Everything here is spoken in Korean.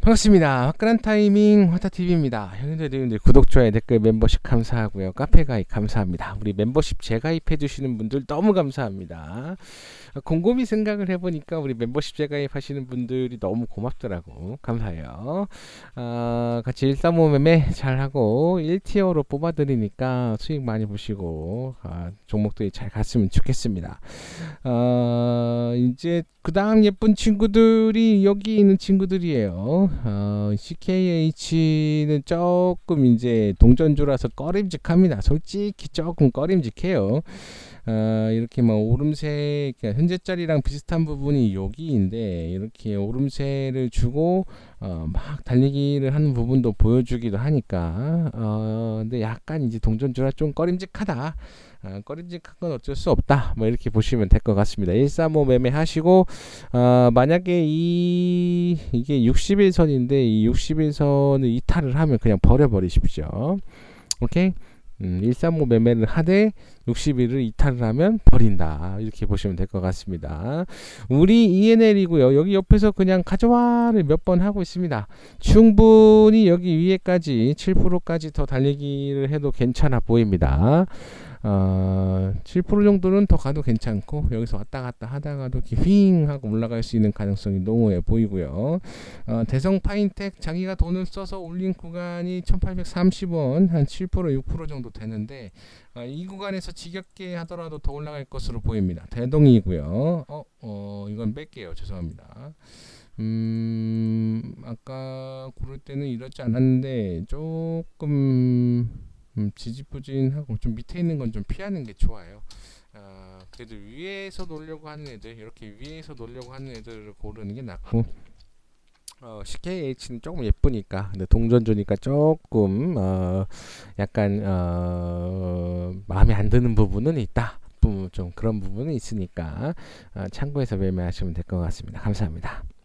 반갑습니다. 화끈한 타이밍 화타TV입니다. 형님들, 구독, 좋아요, 댓글, 멤버십 감사하고요. 카페 가입 감사합니다. 우리 멤버십 재가입해 주시는 분들 너무 감사합니다. 곰곰이 생각을 해보니까 우리 멤버십 재가입 하시는 분들이 너무 고맙더라고. 감사해요. 아, 같이 135 매매 잘하고 1티어로 뽑아드리니까 수익 많이 보시고 아, 종목들이 잘 갔으면 좋겠습니다. 어, 이제 그 다음 예쁜 친구들이 여기 있는 친구들이에요. 어, CKH는 조금 이제 동전주라서 꺼림직합니다. 솔직히 조금 꺼림직해요. 어, 이렇게 뭐 오름세 그러니까 현재짜리랑 비슷한 부분이 여기인데 이렇게 오름세를 주고 어, 막 달리기를 하는 부분도 보여주기도 하니까 어, 근데 약간 이제 동전주라 좀 꺼림직하다. 아, 꺼림직한 건 어쩔 수 없다. 뭐 이렇게 보시면 될 것 같습니다. 135 매매하시고 어, 만약에 이 이게 60일선인데 이 60일선을 이탈을 하면 그냥 버려버리십시오. 오케이? 음, 135 매매를 하되 60일을 이탈을 하면 버린다. 이렇게 보시면 될 것 같습니다. 우리 ENL이고요. 여기 옆에서 그냥 가져와를 몇 번 하고 있습니다. 충분히 여기 위에까지 7%까지 더 달리기를 해도 괜찮아 보입니다. 어, 7% 정도는 더 가도 괜찮고 여기서 왔다 갔다 하다가도 휘잉 하고 올라갈 수 있는 가능성이 농후해 보이고요. 어, 대성 파인텍 자기가 돈을 써서 올린 구간이 1830원 한 7% 6% 정도 되는데 어, 이 구간에서 지겹게 하더라도 더 올라갈 것으로 보입니다. 대동이고요. 어, 어 이건 뺄게요. 죄송합니다. 음, 아까 고를 때는 이렇지 않았는데 조금 음, 지지부진하고 좀 밑에 있는 건 좀 피하는 게 좋아요. 아, 그래도 위에서 놀려고 하는 애들 이렇게 위에서 놀려고 하는 애들을 고르는 게 낫고 어, CKH는 조금 예쁘니까 근데 동전주니까 조금 어, 약간 어, 마음에 안 드는 부분은 있다. 부- 좀 그런 부분은 있으니까 어, 참고해서 매매하시면 될 것 같습니다. 감사합니다.